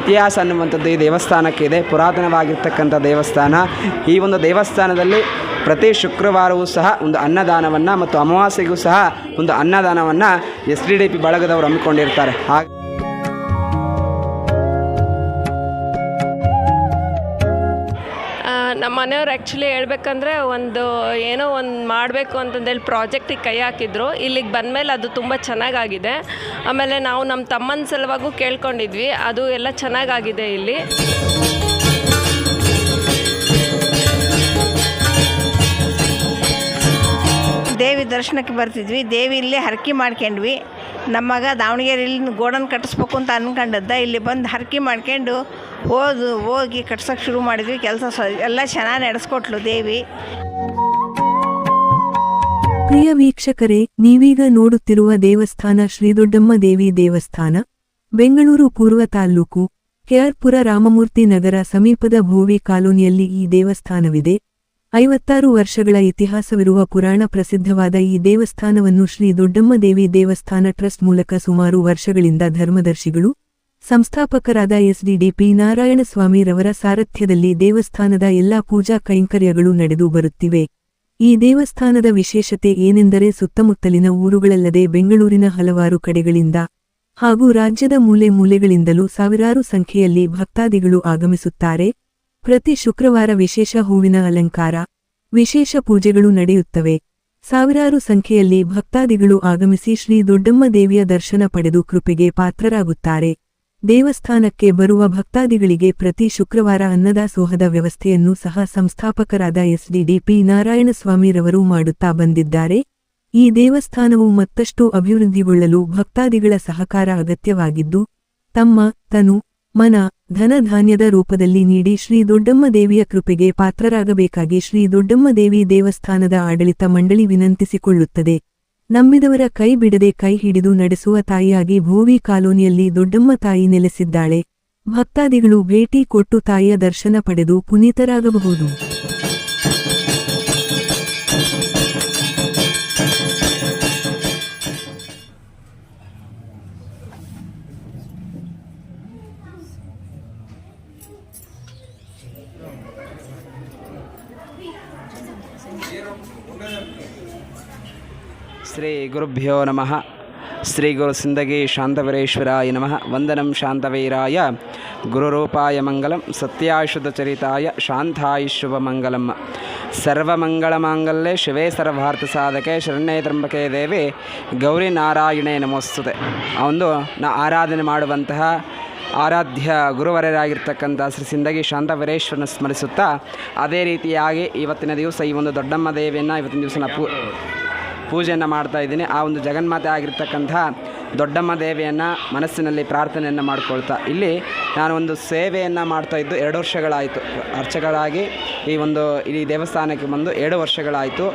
ಇತಿಹಾಸ ಅನ್ನುವಂಥದ್ದು ಈ ದೇವಸ್ಥಾನಕ್ಕೆ ಇದೆ ಪುರಾತನವಾಗಿರ್ತಕ್ಕಂಥ ದೇವಸ್ಥಾನ. ಈ ಒಂದು ದೇವಸ್ಥಾನದಲ್ಲಿ ಪ್ರತಿ ಶುಕ್ರವಾರವೂ ಸಹ ಒಂದು ಅನ್ನದಾನವನ್ನು ಮತ್ತು ಅಮಾವಾಸ್ಯೆಗೂ ಸಹ ಒಂದು ಅನ್ನದಾನವನ್ನು ಎಸ್ ಡಿ ಡಿ ಪಿ ಬಳಗದವರು ಹಮ್ಮಿಕೊಂಡಿರ್ತಾರೆ. ಹಾಗೆ ನಮ್ಮ ಮನೆಯವ್ರು ಆ್ಯಕ್ಚುಲಿ ಹೇಳ್ಬೇಕಂದ್ರೆ ಒಂದು ಏನೋ ಒಂದು ಮಾಡಬೇಕು ಅಂತಂದೇಳಿ ಪ್ರಾಜೆಕ್ಟಿಗೆ ಕೈ ಹಾಕಿದ್ರು. ಇಲ್ಲಿಗೆ ಬಂದಮೇಲೆ ಅದು ತುಂಬ ಚೆನ್ನಾಗಾಗಿದೆ. ಆಮೇಲೆ ನಾವು ನಮ್ಮ ತಮ್ಮನ ಸಲುವಾಗೂ ಕೇಳ್ಕೊಂಡಿದ್ವಿ. ಅದು ಎಲ್ಲ ಚೆನ್ನಾಗಾಗಿದೆ ಇಲ್ಲಿ. ದೇವಿ ದರ್ಶನಕ್ಕೆ ಬರ್ತಿದ್ವಿ. ದೇವಿ ಇಲ್ಲಿ ಹರಕೆ ಮಾಡ್ಕೊಂಡ್ವಿ. ನಮ್ಮ ಮಗ ದಾವಣಗೆರೆಯಲ್ಲಿ ಗೋಡನ್ ಕಟ್ಟಿಸ್ಬೇಕು ಅಂತ ಅನ್ಕೊಂಡದ್ದ. ಇಲ್ಲಿ ಬಂದು ಹರಕೆ ಮಾಡ್ಕೊಂಡು ಹೋದು, ಹೋಗಿ ಕಟ್ಸೋಕ್ಕೆ ಶುರು ಮಾಡಿದ್ವಿ. ಕೆಲಸ ಎಲ್ಲ ಚೆನ್ನಾಗಿ ನಡೆಸ್ಕೊಟ್ಲು ದೇವಿ. ಪ್ರಿಯ ವೀಕ್ಷಕರೇ, ನೀವೀಗ ನೋಡುತ್ತಿರುವ ದೇವಸ್ಥಾನ ಶ್ರೀದೊಡ್ಡಮ್ಮ ದೇವಿ ದೇವಸ್ಥಾನ, ಬೆಂಗಳೂರು ಪೂರ್ವ ತಾಲ್ಲೂಕು ಕೆಆರ್ಪುರ ರಾಮಮೂರ್ತಿ ನಗರ ಸಮೀಪದ ಭೋವಿ ಕಾಲೋನಿಯಲ್ಲಿ ಈ ದೇವಸ್ಥಾನವಿದೆ. ಐವತ್ತಾರು ವರ್ಷಗಳ ಇತಿಹಾಸವಿರುವ ಪುರಾಣ ಪ್ರಸಿದ್ಧವಾದ ಈ ದೇವಸ್ಥಾನವನ್ನು ಶ್ರೀ ದೊಡ್ಡಮ್ಮ ದೇವಿ ದೇವಸ್ಥಾನ ಟ್ರಸ್ಟ್ ಮೂಲಕ ಸುಮಾರು ವರ್ಷಗಳಿಂದ ಧರ್ಮದರ್ಶಿಗಳು, ಸಂಸ್ಥಾಪಕರಾದ ಎಸ್ಡಿಡಿಪಿ ನಾರಾಯಣಸ್ವಾಮಿ ರವರ ಸಾರಥ್ಯದಲ್ಲಿ ದೇವಸ್ಥಾನದ ಎಲ್ಲಾ ಪೂಜಾ ಕೈಂಕರ್ಯಗಳು ನಡೆದು ಬರುತ್ತಿವೆ. ಈ ದೇವಸ್ಥಾನದ ವಿಶೇಷತೆ ಏನೆಂದರೆ ಸುತ್ತಮುತ್ತಲಿನ ಊರುಗಳಲ್ಲದೆ ಬೆಂಗಳೂರಿನ ಹಲವಾರು ಕಡೆಗಳಿಂದ ಹಾಗೂ ರಾಜ್ಯದ ಮೂಲೆ ಮೂಲೆಗಳಿಂದಲೂ ಸಾವಿರಾರು ಸಂಖ್ಯೆಯಲ್ಲಿ ಭಕ್ತಾದಿಗಳು ಆಗಮಿಸುತ್ತಾರೆ. ಪ್ರತಿ ಶುಕ್ರವಾರ ವಿಶೇಷ ಹೂವಿನ ಅಲಂಕಾರ, ವಿಶೇಷ ಪೂಜೆಗಳು ನಡೆಯುತ್ತವೆ. ಸಾವಿರಾರು ಸಂಖ್ಯೆಯಲ್ಲಿ ಭಕ್ತಾದಿಗಳು ಆಗಮಿಸಿ ಶ್ರೀ ದೊಡ್ಡಮ್ಮ ದೇವಿಯ ದರ್ಶನ ಪಡೆದು ಕೃಪೆಗೆ ಪಾತ್ರರಾಗುತ್ತಾರೆ. ದೇವಸ್ಥಾನಕ್ಕೆ ಬರುವ ಭಕ್ತಾದಿಗಳಿಗೆ ಪ್ರತಿ ಶುಕ್ರವಾರ ಅನ್ನದಾಸೋಹದ ವ್ಯವಸ್ಥೆಯನ್ನು ಸಹ ಸಂಸ್ಥಾಪಕರಾದ ಎಸ್ಡಿಡಿಪಿ ನಾರಾಯಣಸ್ವಾಮಿರವರು ಮಾಡುತ್ತಾ ಬಂದಿದ್ದಾರೆ. ಈ ದೇವಸ್ಥಾನವು ಮತ್ತಷ್ಟು ಅಭಿವೃದ್ಧಿಗೊಳ್ಳಲು ಭಕ್ತಾದಿಗಳ ಸಹಕಾರ ಅಗತ್ಯವಾಗಿದ್ದು, ತಮ್ಮ, ತನು ಮನ ಧನಧಾನ್ಯದ ರೂಪದಲ್ಲಿ ನೀಡಿ ಶ್ರೀ ದೊಡ್ಡಮ್ಮ ದೇವಿಯ ಕೃಪೆಗೆ ಪಾತ್ರರಾಗಬೇಕಾಗಿ ಶ್ರೀ ದೊಡ್ಡಮ್ಮ ದೇವಿ ದೇವಸ್ಥಾನದ ಆಡಳಿತ ಮಂಡಳಿ ವಿನಂತಿಸಿಕೊಳ್ಳುತ್ತದೆ. ನಂಬಿದವರ ಕೈ ಬಿಡದೆ ಕೈ ಹಿಡಿದು ನಡೆಸುವ ತಾಯಿಯಾಗಿ ಭೋವಿ ಕಾಲೋನಿಯಲ್ಲಿ ದೊಡ್ಡಮ್ಮ ತಾಯಿ ನೆಲೆಸಿದ್ದಾಳೆ. ಭಕ್ತಾದಿಗಳು ಭೇಟಿ ಕೊಟ್ಟು ತಾಯಿಯ ದರ್ಶನ ಪಡೆದು ಪುನೀತರಾಗಬಹುದು. ಶ್ರೀ ಗುರುಭ್ಯೋ ನಮಃ. ಶ್ರೀ ಗುರು ಸಿಂದಗಿ ಶಾಂತವೀರೇಶ್ವರಾಯ ನಮಃ. ವಂದನಂ ಶಾಂತವೀರಾಯ. ಗುರುರೂಪಾಯ ಮಂಗಲಂ ಸತ್ಯಾಶುದ್ಧಚರಿತಾಯ ಶಾಂತಾಯ ಸರ್ವಮಂಗಳ ಸರ್ವಮಂಗಳಮಾಂಗಲ್ಯೆ ಶಿವೇ ಸರ್ವಾರ್ಥ ಸಾಧಕೆ, ಶರಣ್ಯ ತ್ರಂಬಕೆ ದೇವಿ, ಗೌರಿ ನಾರಾಯಣೇ ನಮೋಸ್ತುತೆ. ನಾ ಆರಾಧನೆ ಮಾಡುವಂತಹ ಆರಾಧ್ಯ ಗುರುವರರಾಗಿರ್ತಕ್ಕಂಥ ಶ್ರೀ ಸಿಂದಗಿ ಶಾಂತವೀರೇಶ್ವರನ ಸ್ಮರಿಸುತ್ತಾ, ಅದೇ ರೀತಿಯಾಗಿ ಇವತ್ತಿನ ದಿವಸ ಈ ಒಂದು ದೊಡ್ಡಮ್ಮ ದೇವಿಯನ್ನು ಇವತ್ತಿನ ದಿವಸ ಪೂ, ಪೂಜೆಯನ್ನು ಮಾಡ್ತಾ ಇದ್ದೀನಿ. ಆ ಒಂದು ಜಗನ್ಮಾತೆ ಆಗಿರ್ತಕ್ಕಂಥ ದೊಡ್ಡಮ್ಮ ದೇವಿಯನ್ನು ಮನಸ್ಸಿನಲ್ಲಿ ಪ್ರಾರ್ಥನೆಯನ್ನು ಮಾಡಿಕೊಳ್ತಾ, ಇಲ್ಲಿ ನಾನು ಒಂದು ಸೇವೆಯನ್ನು ಮಾಡ್ತಾ ಇದ್ದು ಎರಡು ವರ್ಷಗಳಾಯಿತು. ಅರ್ಚಕರಾಗಿ ಈ ಒಂದು ಈ ದೇವಸ್ಥಾನಕ್ಕೆ ಬಂದು ಎರಡು ವರ್ಷಗಳಾಯಿತು.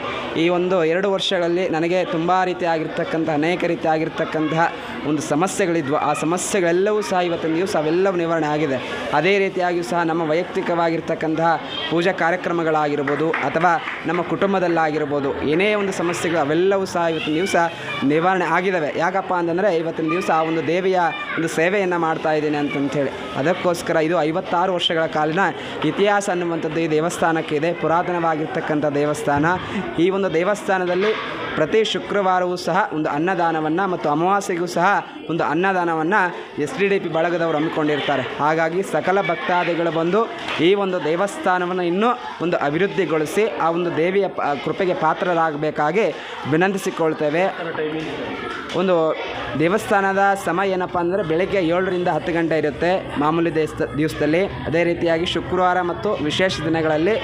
ಈ ಒಂದು ಎರಡು ವರ್ಷಗಳಲ್ಲಿ ನನಗೆ ತುಂಬ ರೀತಿಯಾಗಿರ್ತಕ್ಕಂಥ, ಅನೇಕ ರೀತಿಯಾಗಿರ್ತಕ್ಕಂತಹ ಒಂದು ಸಮಸ್ಯೆಗಳಿದ್ವು. ಆ ಸಮಸ್ಯೆಗಳೆಲ್ಲವೂ ಸಹ ಇವತ್ತಿನ ದಿವಸ ಅವೆಲ್ಲವೂ ನಿವಾರಣೆ ಆಗಿದೆ. ಅದೇ ರೀತಿಯಾಗಿಯೂ ಸಹ ನಮ್ಮ ವೈಯಕ್ತಿಕವಾಗಿರ್ತಕ್ಕಂತಹ ಪೂಜಾ ಕಾರ್ಯಕ್ರಮಗಳಾಗಿರ್ಬೋದು ಅಥವಾ ನಮ್ಮ ಕುಟುಂಬದಲ್ಲಾಗಿರ್ಬೋದು ಏನೇ ಒಂದು ಸಮಸ್ಯೆಗಳು ಅವೆಲ್ಲವೂ ಸಹ ಇವತ್ತಿನ ದಿವಸ ನಿವಾರಣೆ ಆಗಿದ್ದಾವೆ. ಯಾಕಪ್ಪ ಅಂತಂದರೆ ಇವತ್ತಿನ ದಿವಸ ಆ ಒಂದು ದೇವಿಯ ಒಂದು ಸೇವೆಯನ್ನು ಮಾಡ್ತಾ ಇದ್ದೀನಿ ಅಂತಂಥೇಳಿ ಅದಕ್ಕೋಸ್ಕರ ಇದು ಐವತ್ತಾರು ವರ್ಷಗಳ ಕಾಲಿನ ಇತಿಹಾಸ ಅನ್ನುವಂಥದ್ದು ಈ ದೇವಸ್ಥಾನಕ್ಕೆ ಇದೆ. ಪುರಾತನವಾಗಿರ್ತಕ್ಕಂಥ ದೇವಸ್ಥಾನ. ಈ ಒಂದು ದೇವಸ್ಥಾನದಲ್ಲಿ ಪ್ರತಿ ಶುಕ್ರವಾರವೂ ಸಹ ಒಂದು ಅನ್ನದಾನವನ್ನು ಮತ್ತು ಅಮಾವಾಸ್ಯೆಗೂ ಸಹ ಒಂದು ಅನ್ನದಾನವನ್ನು ಎಸ್ ಡಿ ಡಿ ಪಿ ಬಳಗದವರು ಹಮ್ಮಿಕೊಂಡಿರ್ತಾರೆ. ಹಾಗಾಗಿ ಸಕಲ ಭಕ್ತಾದಿಗಳು ಬಂದು ಈ ಒಂದು ದೇವಸ್ಥಾನವನ್ನು ಇನ್ನೂ ಒಂದು ಅಭಿವೃದ್ಧಿಗೊಳಿಸಿ ಆ ಒಂದು ದೇವಿಯ ಕೃಪೆಗೆ ಪಾತ್ರರಾಗಬೇಕಾಗಿ ವಿನಂತಿಸಿಕೊಳ್ತೇವೆ. ಒಂದು ದೇವಸ್ಥಾನದ ಸಮಯ ಏನಪ್ಪ ಅಂದರೆ ಬೆಳಗ್ಗೆ ಏಳರಿಂದ ಹತ್ತು ಗಂಟೆ ಇರುತ್ತೆ ಮಾಮೂಲಿ ದೇವಸ್ಥ, ದಿವಸದಲ್ಲಿ. ಅದೇ ರೀತಿಯಾಗಿ ಶುಕ್ರವಾರ ಮತ್ತು ವಿಶೇಷ ದಿನಗಳಲ್ಲಿ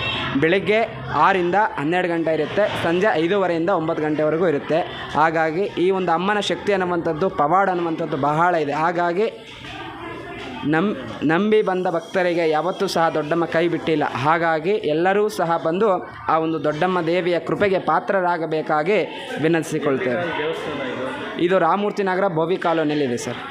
ಬೆಳಗ್ಗೆ ಆರಿಂದ ಹನ್ನೆರಡು ಗಂಟೆ ಇರುತ್ತೆ. ಸಂಜೆ ಐದೂವರೆಯಿಂದ ಒಂಬತ್ತು ಗಂಟೆವರೆಗೂ ಇರುತ್ತೆ. ಹಾಗಾಗಿ ಈ ಒಂದು ಅಮ್ಮನ ಶಕ್ತಿ ಅನ್ನುವಂಥದ್ದು, ಪವಾಡ ಅನ್ನುವಂಥದ್ದು ಬಹಳ ಇದೆ. ಹಾಗಾಗಿ ನಮ್, ನಂಬಿ ಬಂದ ಭಕ್ತರಿಗೆ ಯಾವತ್ತೂ ಸಹ ದೊಡ್ಡಮ್ಮ ಕೈ ಬಿಟ್ಟಿಲ್ಲ. ಹಾಗಾಗಿ ಎಲ್ಲರೂ ಸಹ ಬಂದು ಆ ಒಂದು ದೊಡ್ಡಮ್ಮ ದೇವಿಯ ಕೃಪೆಗೆ ಪಾತ್ರರಾಗಬೇಕಾಗಿ ವಿನಂತಿಸಿಕೊಳ್ತೇವೆ. ಇದು ರಾಮಮೂರ್ತಿ ನಗರ ಬೋವಿ ಕಾಲೋನಿಯಲ್ಲಿದೆ ಸರ್.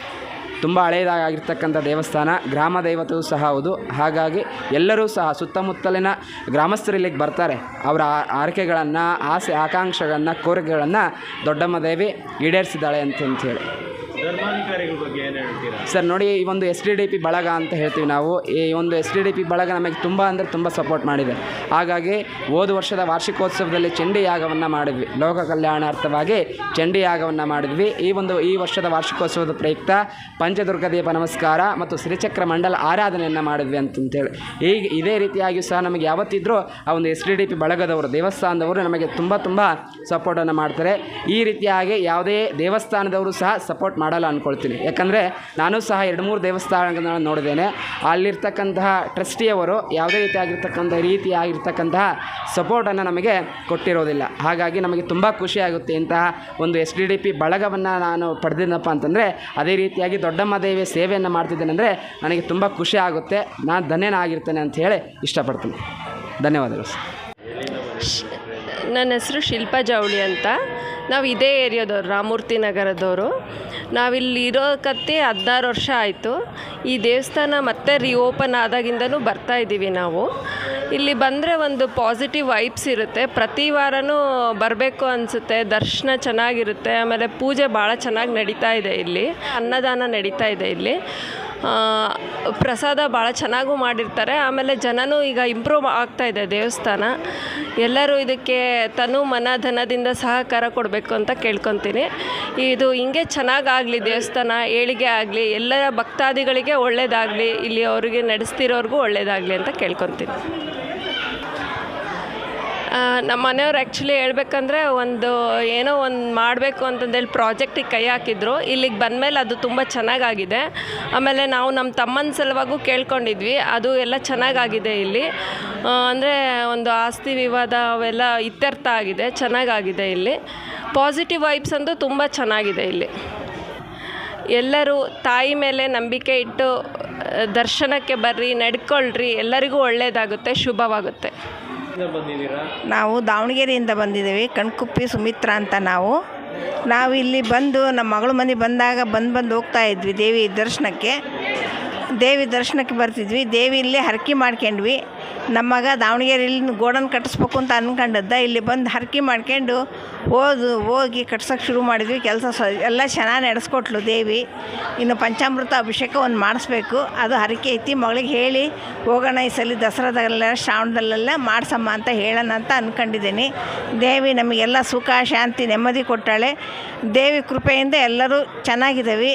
ತುಂಬ ಹಳೆಯದಾಗಿರ್ತಕ್ಕಂಥ ದೇವಸ್ಥಾನ, ಗ್ರಾಮ ದೇವತೆಯೂ ಸಹ ಹೌದು. ಹಾಗಾಗಿ ಎಲ್ಲರೂ ಸಹ ಸುತ್ತಮುತ್ತಲಿನ ಗ್ರಾಮಸ್ಥರು ಇಲ್ಲಿಗೆ ಬರ್ತಾರೆ. ಅವರ ಆರೈಕೆಗಳನ್ನು, ಆಸೆ, ಆಕಾಂಕ್ಷೆಗಳನ್ನು, ಕೋರಿಕೆಗಳನ್ನು ದೊಡ್ಡಮ್ಮ ದೇವಿ ಈಡೇರಿಸಿದ್ದಾಳೆ ಅಂತ ಹೇಳಿ. ಸರ್, ನೋಡಿ, ಈ ಒಂದು ಎಸ್ ಡಿ ಡಿ ಪಿ ಬಳಗ ಅಂತ ಹೇಳ್ತೀವಿ ನಾವು. ಈ ಒಂದು ಎಸ್ ಡಿ ಡಿ ಪಿ ಬಳಗ ನಮಗೆ ತುಂಬ ಅಂದರೆ ತುಂಬ ಸಪೋರ್ಟ್ ಮಾಡಿದೆ. ಹಾಗಾಗಿ ಹೋದ ವರ್ಷದ ವಾರ್ಷಿಕೋತ್ಸವದಲ್ಲಿ ಚಂಡಿ ಯಾಗವನ್ನು ಮಾಡಿದ್ವಿ. ಲೋಕ ಕಲ್ಯಾಣಾರ್ಥವಾಗಿ ಚಂಡಿ ಯಾಗವನ್ನು ಮಾಡಿದ್ವಿ. ಈ ಒಂದು, ಈ ವರ್ಷದ ವಾರ್ಷಿಕೋತ್ಸವದ ಪ್ರಯುಕ್ತ ಪಂಚದುರ್ಗ ದೀಪ ನಮಸ್ಕಾರ ಮತ್ತು ಶ್ರೀಚಕ್ರ ಮಂಡಲ ಆರಾಧನೆಯನ್ನು ಮಾಡಿದ್ವಿ ಅಂತಂತೇಳಿ ಈಗ ಇದೇ ರೀತಿಯಾಗಿ ಸಹ ನಮಗೆ ಯಾವತ್ತಿದ್ರೂ ಆ ಒಂದು ಎಸ್ ಡಿ ಡಿ ಪಿ ಬಳಗದವರು, ದೇವಸ್ಥಾನದವರು ನಮಗೆ ತುಂಬ ತುಂಬ ಸಪೋರ್ಟನ್ನು ಮಾಡ್ತಾರೆ. ಈ ರೀತಿಯಾಗಿ ಯಾವುದೇ ದೇವಸ್ಥಾನದವರು ಸಹ ಸಪೋರ್ಟ್ ಮಾಡಲ್ಲ ಅಂದ್ಕೊಳ್ತೀನಿ ಯಾಕಂದರೆ ನಾನು ಸಹ ಎರಡು ಮೂರು ದೇವಸ್ಥಾನಗಳನ್ನ ನೋಡಿದ್ದೇನೆ. ಅಲ್ಲಿರ್ತಕ್ಕಂತಹ ಟ್ರಸ್ಟಿಯವರು ಯಾವುದೇ ರೀತಿಯಾಗಿರ್ತಕ್ಕಂಥ ರೀತಿಯಾಗಿರ್ತಕ್ಕಂತಹ ಸಪೋರ್ಟನ್ನು ನಮಗೆ ಕೊಟ್ಟಿರೋದಿಲ್ಲ. ಹಾಗಾಗಿ ನಮಗೆ ತುಂಬ ಖುಷಿಯಾಗುತ್ತೆ ಇಂತಹ ಒಂದು ಎಸ್ ಡಿ ಡಿ ಪಿ ಬಳಗವನ್ನು ನಾನು ಪಡೆದಿದ್ದನಪ್ಪ ಅಂತಂದರೆ, ಅದೇ ರೀತಿಯಾಗಿ ದೊಡ್ಡಮ್ಮ ದೇವಿಯ ಸೇವೆಯನ್ನು ಮಾಡ್ತಿದ್ದೇನೆಂದರೆ ನನಗೆ ತುಂಬ ಖುಷಿ ಆಗುತ್ತೆ. ನಾನು ಧನ್ಯನಾಗಿರ್ತೇನೆ ಅಂತ ಹೇಳಿ ಇಷ್ಟಪಡ್ತೀನಿ. ಧನ್ಯವಾದಗಳು ನನ್ನ ಹೆಸರು ಶಿಲ್ಪಾ ಜವಳಿ ಅಂತ. ನಾವು ಇದೇ ಏರಿಯಾದವ್ರು ರಾಮೂರ್ತಿ ನಗರದವರು. ನಾವಿಲ್ಲಿ ಇರೋಕತ್ತೆ ಹದಿನಾರು ವರ್ಷ ಆಯಿತು. ಈ ದೇವಸ್ಥಾನ ಮತ್ತೆ ರಿಓಪನ್ ಆದಾಗಿಂದನೂ ಬರ್ತಾ ಇದ್ದೀವಿ ನಾವು. ಇಲ್ಲಿ ಬಂದರೆ ಒಂದು ಪಾಸಿಟಿವ್ ವೈಬ್ಸ್ ಇರುತ್ತೆ. ಪ್ರತಿ ವಾರನೂ ಬರಬೇಕು ಅನಿಸುತ್ತೆ. ದರ್ಶನ ಚೆನ್ನಾಗಿರುತ್ತೆ. ಆಮೇಲೆ ಪೂಜೆ ಭಾಳ ಚೆನ್ನಾಗಿ ನಡೀತಾ ಇದೆ ಇಲ್ಲಿ. ಅನ್ನದಾನ ನಡೀತಾ ಇದೆ ಇಲ್ಲಿ. ಪ್ರಸಾದ ಭಾಳ ಚೆನ್ನಾಗೂ ಮಾಡಿರ್ತಾರೆ. ಆಮೇಲೆ ಜನನೂ ಈಗ ಇಂಪ್ರೂವ್ ಆಗ್ತಾ ಇದೆ ದೇವಸ್ಥಾನ. ಎಲ್ಲರೂ ಇದಕ್ಕೆ ತನು ಮನ ಧನದಿಂದ ಸಹಕಾರ ಕೊಡಬೇಕು ಅಂತ ಕೇಳ್ಕೊತೀನಿ. ಇದು ಹಿಂಗೆ ಚೆನ್ನಾಗಾಗಲಿ ದೇವಸ್ಥಾನ, ಏಳಿಗೆ ಆಗಲಿ, ಎಲ್ಲ ಭಕ್ತಾದಿಗಳಿಗೆ ಒಳ್ಳೆಯದಾಗಲಿ ಇಲ್ಲಿ ಅವರಿಗೆ ನಡೆಸ್ತಿರೋರಿಗೂ ಒಳ್ಳೆಯದಾಗಲಿ ಅಂತ ಕೇಳ್ಕೊತೀನಿ. ನಮ್ಮ ಮನೆಯವ್ರು ಆ್ಯಕ್ಚುಲಿ ಹೇಳ್ಬೇಕಂದ್ರೆ ಒಂದು ಏನೋ ಒಂದು ಮಾಡಬೇಕು ಅಂತಂದೇಳಿ ಪ್ರಾಜೆಕ್ಟಿಗೆ ಕೈ ಹಾಕಿದ್ರು. ಇಲ್ಲಿಗೆ ಬಂದಮೇಲೆ ಅದು ತುಂಬ ಚೆನ್ನಾಗಾಗಿದೆ. ಆಮೇಲೆ ನಾವು ನಮ್ಮ ತಮ್ಮನ ಸಲುವಾಗೂ ಕೇಳ್ಕೊಂಡಿದ್ವಿ. ಅದು ಎಲ್ಲ ಚೆನ್ನಾಗಾಗಿದೆ ಇಲ್ಲಿ. ಅಂದರೆ ಒಂದು ಆಸ್ತಿ ವಿವಾದ ಅವೆಲ್ಲ ಇತ್ಯರ್ಥ ಆಗಿದೆ. ಚೆನ್ನಾಗಾಗಿದೆ ಇಲ್ಲಿ. ಪಾಸಿಟಿವ್ ವೈಬ್ಸ್ ಅಂತೂ ತುಂಬ ಚೆನ್ನಾಗಿದೆ ಇಲ್ಲಿ. ಎಲ್ಲರೂ ತಾಯಿ ಮೇಲೆ ನಂಬಿಕೆ ಇಟ್ಟು ದರ್ಶನಕ್ಕೆ ಬರ್ರಿ, ನಡ್ಕೊಳ್ರಿ, ಎಲ್ಲರಿಗೂ ಒಳ್ಳೆಯದಾಗುತ್ತೆ ಶುಭವಾಗುತ್ತೆ. ನಾವು ದಾವಣಗೆರೆಯಿಂದ ಬಂದಿದ್ದೀವಿ. ಕಣ್ಕುಪ್ಪಿ ಸುಮಿತ್ರ ಅಂತ ನಾವು. ನಾವು ಇಲ್ಲಿ ಬಂದು ನಮ್ಮ ಮಗಳು ಮನೆ ಬಂದಾಗ ಬಂದು ಬಂದು ಹೋಗ್ತಾ ಇದ್ವಿ ದೇವಿ ದರ್ಶನಕ್ಕೆ. ದೇವಿ ದರ್ಶನಕ್ಕೆ ಬರ್ತಿದ್ವಿ. ದೇವಿ ಇಲ್ಲೇ ಹರಕೆ ಮಾಡ್ಕೊಂಡ್ವಿ. ನಮ್ಮ ಮಗ ದಾವಣಗೆರೆಯಲ್ಲಿ ಗೋಡನ್ ಕಟ್ಟಿಸ್ಬೇಕು ಅಂತ ಅನ್ಕೊಂಡಿದ್ದ. ಇಲ್ಲಿ ಬಂದು ಹರಕೆ ಮಾಡ್ಕೊಂಡು ಓದು ಹೋಗಿ ಕಟ್ಸೋಕೆ ಶುರು ಮಾಡಿದ್ವಿ. ಕೆಲಸ ಸ, ಎಲ್ಲ ಚೆನ್ನಾಗಿ ನಡೆಸ್ಕೊಟ್ಲು ದೇವಿ. ಇನ್ನು ಪಂಚಾಮೃತ ಅಭಿಷೇಕ ಒಂದು ಮಾಡಿಸ್ಬೇಕು. ಅದು ಹರಕೆ ಐತಿ. ಮಗಳಿಗೆ ಹೇಳಿ, ಹೋಗೋಣ ಈ ಸಲ ದಸರಾದಲ್ಲೆಲ್ಲ, ಶ್ರಾವಣದಲ್ಲೆಲ್ಲ ಮಾಡ್ಸಮ್ಮ ಅಂತ ಹೇಳೋಣ ಅಂತ ಅಂದ್ಕೊಂಡಿದ್ದೀನಿ ದೇವಿ ನಮಗೆಲ್ಲ ಸುಖ, ಶಾಂತಿ, ನೆಮ್ಮದಿ ಕೊಟ್ಟಾಳೆ. ದೇವಿ ಕೃಪೆಯಿಂದ ಎಲ್ಲರೂ ಚೆನ್ನಾಗಿದ್ದೀವಿ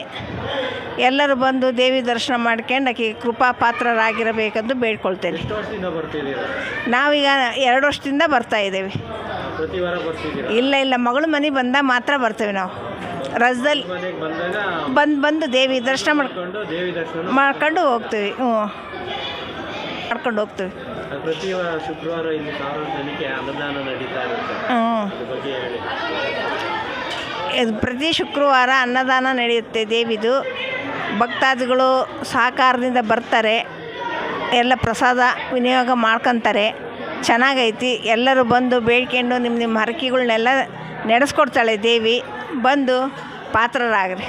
ಎಲ್ಲರೂ ಬಂದು ದೇವಿ ದರ್ಶನ ಮಾಡ್ಕೊಂಡು ಆಕೆ ಕೃಪಾ ಪಾತ್ರರಾಗಿರಬೇಕಂದು ಬೇಡ್ಕೊಳ್ತೇನೆ. ನಾವೀಗ ಎರಡು ವರ್ಷದಿಂದ ಬರ್ತಾ ಇದ್ದೇವೆ. ಇಲ್ಲ ಇಲ್ಲ ಮಗಳು ಮನೆ ಬಂದಾಗ ಮಾತ್ರ ಬರ್ತೇವೆ ನಾವು. ರಜದಲ್ಲಿ ಬಂದು ಬಂದು ದೇವಿ ದರ್ಶನ ಮಾಡ್ಕೊಂಡು ದೇವಿ ದರ್ಶನ ಮಾಡ್ಕೊಂಡು ಹೋಗ್ತೀವಿ. ಹ್ಞೂ. ಮಾಡ್ಕೊಂಡು ಹೋಗ್ತೀವಿ. ಪ್ರತಿ ಶುಕ್ರವಾರ ಇಲ್ಲಿ ಸಾರ್ವಜನಿಕ ಅನ್ನದಾನ ನಡೀತಾ ಇರುತ್ತೆ. ಪ್ರತಿ ಶುಕ್ರವಾರ ಅನ್ನದಾನ ನಡೆಯುತ್ತೆ ದೇವಿದು. ಭಕ್ತಾದಿಗಳು ಸಹಕಾರದಿಂದ ಬರ್ತಾರೆ, ಎಲ್ಲ ಪ್ರಸಾದ ವಿನಿಯೋಗ ಮಾಡ್ಕೊತಾರೆ, ಚೆನ್ನಾಗೈತಿ. ಎಲ್ಲರೂ ಬಂದು ಬೇಡ್ಕೊಂಡು ನಿಮ್ಮ ನಿಮ್ಮ ಹರಕೆಗಳ್ನೆಲ್ಲ ನಡೆಸ್ಕೊಡ್ತಾಳೆ ದೇವಿ. ಬಂದು ಪಾತ್ರರಾಗ್ರಿ.